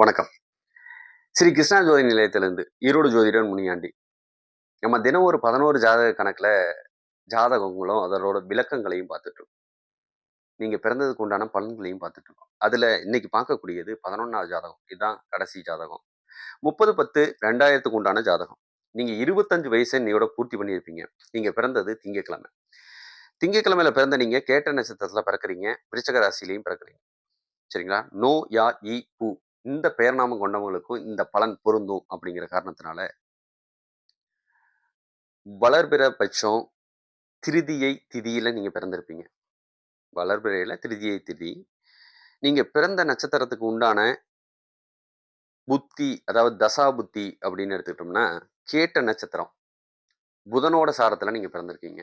வணக்கம். ஸ்ரீ கிருஷ்ணா ஜோதி நிலையத்திலிருந்து ஈரோடு ஜோதிடன் முனியாண்டி. நம்ம தினம் ஒரு பதினோரு ஜாதக கணக்கில் ஜாதகங்களும் அதனோட விளக்கங்களையும் பார்த்துட்ருக்கோம் நீங்கள் பிறந்ததுக்கு உண்டான பலன்களையும் பார்த்துட்ருக்கோம் அதில் இன்னைக்கு பார்க்கக்கூடியது பதினொன்றாவது ஜாதகம். இதுதான் கடைசி ஜாதகம். முப்பது பத்து ரெண்டாயிரத்துக்கு உண்டான ஜாதகம். நீங்கள் இருபத்தஞ்சு வயசு இன்னையோட பூர்த்தி பண்ணியிருப்பீங்க. நீங்கள் பிறந்தது திங்கக்கிழமை திங்கக்கிழமையில பிறந்த நீங்கள் கேட்ட நட்சத்திரத்தில் பிறக்கிறீங்க. விருச்சக ராசிலையும் பிறக்கிறீங்க. சரிங்களா? நோ யா இ பூ. இந்த பெயர்நாமம் கொண்டவங்களுக்கும் இந்த பலன் பொருந்தும் அப்படிங்கிற காரணத்தினால வளர்பிற பட்சம் திருதியை திதியில் நீங்கள் பிறந்திருப்பீங்க. வளர்பிறையில் திருதியை திதி. நீங்கள் பிறந்த நட்சத்திரத்துக்கு உண்டான புத்தி அதாவது தசா புத்தி அப்படின்னு எடுத்துக்கிட்டோம்னா கேட்ட நட்சத்திரம் புதனோட சாரத்தில் நீங்கள் பிறந்திருக்கீங்க.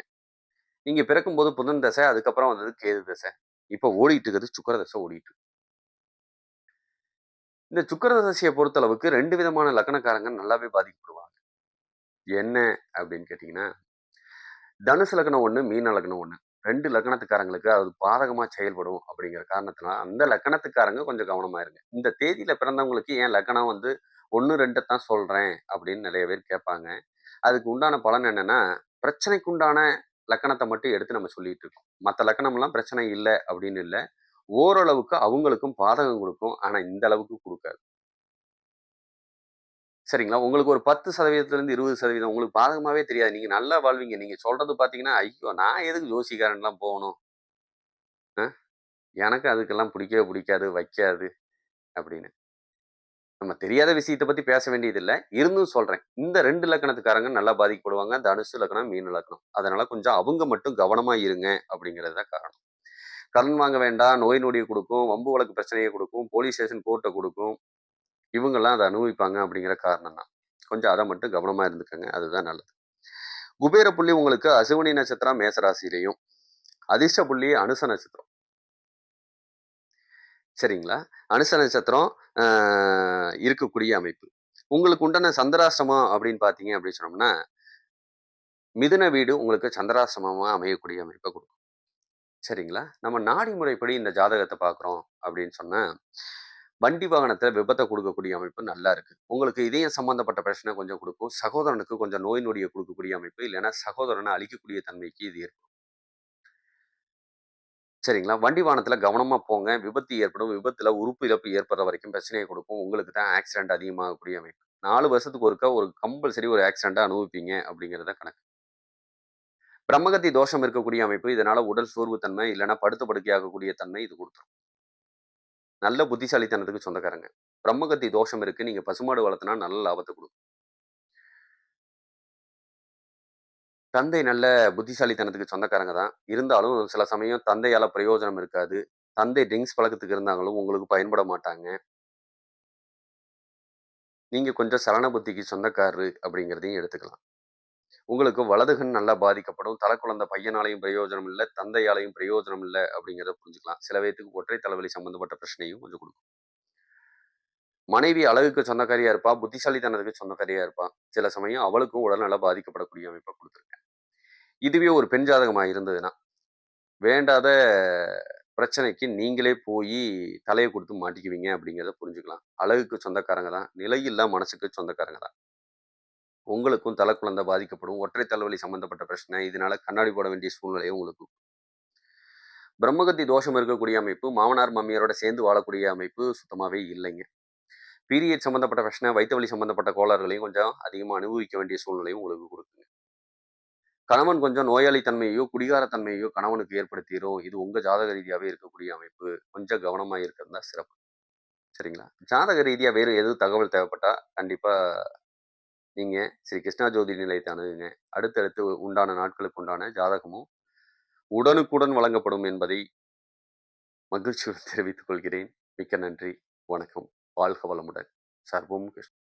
நீங்கள் பிறக்கும்போது புதன் தசை அதுக்கப்புறம் வந்தது கேது தசை. இப்போ ஓடிட்டு இருக்கிறது சுக்கர தசை ஓடிட்டு இந்த சுக்கரதசையை பொறுத்தளவுக்கு ரெண்டு விதமான லக்கணக்காரங்க நல்லாவே பாதிக்கப்படுவாங்க. என்ன அப்படின்னு கேட்டிங்கன்னா தனுசு லக்னம் ஒன்று மீன லக்னம் ஒன்று ரெண்டு லக்கணத்துக்காரங்களுக்கு அது பாதகமாக செயல்படும் அப்படிங்கிற காரணத்தினால அந்த லக்கணத்துக்காரங்க கொஞ்சம் கவனமாக இருங்க. இந்த தேதியில் பிறந்தவங்களுக்கு ஏன் லக்கணம் வந்து ஒன்று ரெண்டை தான் சொல்கிறேன் அப்படின்னு நிறைய பேர் கேட்பாங்க. அதுக்கு உண்டான பலன் என்னென்னா பிரச்சனைக்கு உண்டான லக்கணத்தை மட்டும் எடுத்து நம்ம சொல்லிட்டு இருக்கோம். மற்ற லக்கணம்லாம் பிரச்சனை இல்லை அப்படின்னு இல்லை. ஓரளவுக்கு அவங்களுக்கும் பாதகம் கொடுக்கும். ஆனா இந்த அளவுக்கு கொடுக்காது. சரிங்களா? உங்களுக்கு ஒரு பத்து சதவீதத்துல இருந்து இருபது சதவீதம் உங்களுக்கு பாதகமாவே தெரியாது. நீங்க நல்லா வாழ்வீங்க. நீங்க சொல்றது பாத்தீங்கன்னா ஐயோ நான் எதுக்கு ஜோசிக்காரன்லாம் போகணும்? எனக்கு அதுக்கெல்லாம் பிடிக்கவே பிடிக்காது வைக்காது அப்படின்னு. நம்ம தெரியாத விஷயத்தை பத்தி பேச வேண்டியதில்லை. இருந்தும் சொல்றேன். இந்த ரெண்டு லக்கணத்துக்காரங்க நல்லா பாதிக்கப்படுவாங்க. தனுசு லக்கணம் மீன் லக்கணம் அதனால கொஞ்சம் அவங்க மட்டும் கவனமா இருங்க அப்படிங்கிறது தான் காரணம். கடன் வாங்க வேண்டாம் நோய் நொடியை கொடுக்கும் வம்பு வழக்கு பிரச்சனையை கொடுக்கும் போலீஸ் ஸ்டேஷன் கோர்ட்டை கொடுக்கும். இவங்கெல்லாம் அதை அனுபவிப்பாங்க அப்படிங்கிற காரணம் தான். கொஞ்சம் அதை மட்டும் கவனமாக இருந்துக்கங்க. அதுதான் நல்லது. குபேர புள்ளி உங்களுக்கு அசுவனி நட்சத்திரம் மேசராசிலையும் அதிர்ஷ்ட புள்ளி அனுச நட்சத்திரம். சரிங்களா? அனுச நட்சத்திரம் இருக்கக்கூடிய அமைப்பு. உங்களுக்கு உண்டான சந்திராசிரமம் அப்படின்னு பார்த்தீங்க அப்படின்னு சொன்னோம்னா மிதுன வீடு உங்களுக்கு சந்திராசிரமமாக அமையக்கூடிய அமைப்பை கொடுக்கும். சரிங்களா? நம்ம நாடி முறைப்படி இந்த ஜாதகத்தை பார்க்குறோம் அப்படின்னு சொன்னா வண்டி வாகனத்தில் விபத்தை கொடுக்கக்கூடிய அமைப்பு நல்லா இருக்கு. உங்களுக்கு இதயம் சம்மந்தப்பட்ட பிரச்சனை கொஞ்சம் கொடுக்கும். சகோதரனுக்கு கொஞ்சம் நோய் நொடியை கொடுக்கக்கூடிய அமைப்பு இல்லைன்னா சகோதரனை அழிக்கக்கூடிய தன்மைக்கு இது இருக்கும் சரிங்களா? வண்டி வாகனத்தில் கவனமாக போங்க. விபத்து ஏற்படும். விபத்தில் உறுப்பு இழப்பு ஏற்படுற வரைக்கும் பிரச்சனையை கொடுக்கும். உங்களுக்கு தான் ஆக்சிடென்ட் அதிகமாகக்கூடிய அமைப்பு. நாலு வருஷத்துக்கு ஒருக்கா ஒரு கம்பல்சரி ஒரு ஆக்சிடெண்ட்டாக அனுபவிப்பீங்க அப்படிங்கிறத கணக்கு. பிரம்மகத்தி தோஷம் இருக்கக்கூடிய அமைப்பு இதனால உடல் சோர்வு தன்மை இல்லைன்னா படுத்து படுக்கையாகக்கூடிய தன்மை இது கொடுத்துரும். நல்ல புத்திசாலித்தனத்துக்கு சொந்தக்காரங்க. பிரம்மகத்தி தோஷம் இருக்கு நீங்க பசுமாடு வளர்த்துனா நல்ல லாபத்தை கொடுக்கும் தந்தை நல்ல புத்திசாலித்தனத்துக்கு சொந்தக்காரங்க தான். இருந்தாலும் சில சமயம் தந்தையால பிரயோஜனம் இருக்காது. தந்தை ட்ரிங்க்ஸ் பழக்கத்துக்கு இருந்தாங்களும் உங்களுக்கு பயன்பட மாட்டாங்க. நீங்க கொஞ்சம் சலன புத்திக்கு சொந்தக்காரரு அப்படிங்கிறதையும் எடுத்துக்கலாம். உங்களுக்கு வலதுகன் நல்லா பாதிக்கப்படும். தலை குழந்தை பையனாலையும் பிரயோஜனம் இல்லை தந்தையாலையும் பிரயோஜனம் இல்லை அப்படிங்கிறத புரிஞ்சுக்கலாம். சில பேர்த்துக்கு ஒற்றை தலைவலி சம்பந்தப்பட்ட பிரச்சனையும் கொஞ்சம் கொடுக்கும். மனைவி அழகுக்கு சொந்தக்காரியா இருப்பா புத்திசாலித்தனத்துக்கு சொந்தக்காரியா இருப்பா. சில சமயம் அவளுக்கும் உடல்நல பாதிக்கப்படக்கூடிய அமைப்பை கொடுத்துருக்கேன். இதுவே ஒரு பெண் ஜாதகமா இருந்ததுன்னா வேண்டாத பிரச்சனைக்கு நீங்களே போய் தலையை கொடுத்து மாட்டிக்குவீங்க அப்படிங்கிறத புரிஞ்சுக்கலாம். அழகுக்கு சொந்தக்காரங்க தான். நிலையில்லா மனசுக்கு சொந்தக்காரங்க தான். உங்களுக்கும் தலைக்குழந்தை பாதிக்கப்படும் ஒற்றை தலைவலி சம்பந்தப்பட்ட பிரச்சனை இதனால கண்ணாடி போட வேண்டிய சூழ்நிலையும் உங்களுக்கு பிரம்மகத்தி தோஷம் இருக்கக்கூடிய அமைப்பு மாமனார் மாமியாரோட சேர்ந்து வாழக்கூடிய அமைப்பு சுத்தமாகவே இல்லைங்க. பீரியட் சம்பந்தப்பட்ட பிரச்சனை வயிற்று வலி சம்பந்தப்பட்ட கோளாறுகளையும் கொஞ்சம் அதிகமாக அனுபவிக்க வேண்டிய சூழ்நிலையும் உங்களுக்கு கொடுக்குங்க. கணவன் கொஞ்சம் நோயாளி தன்மையோ கணவனுக்கு ஏற்படுத்திடும் இது உங்கள் ஜாதக ரீதியாகவே இருக்கக்கூடிய அமைப்பு. கொஞ்சம் கவனமாக இருக்கிறது தான் சிறப்பு. சரிங்களா? ஜாதக ரீதியாக வேறு எதுவும் தகவல் தேவைப்பட்டால் கண்டிப்பாக நீங்கள் ஸ்ரீ கிருஷ்ணா ஜோதி நிலையத்தை அணுகுங்க அடுத்தடுத்து உண்டான நாட்களுக்கு உண்டான ஜாதகமும் உடனுக்குடன் வழங்கப்படும் என்பதை மகிழ்ச்சியுடன் தெரிவித்துக் கொள்கிறேன். மிக்க நன்றி. வணக்கம். வாழ்க வளமுடன். சர்வம் கிருஷ்ண.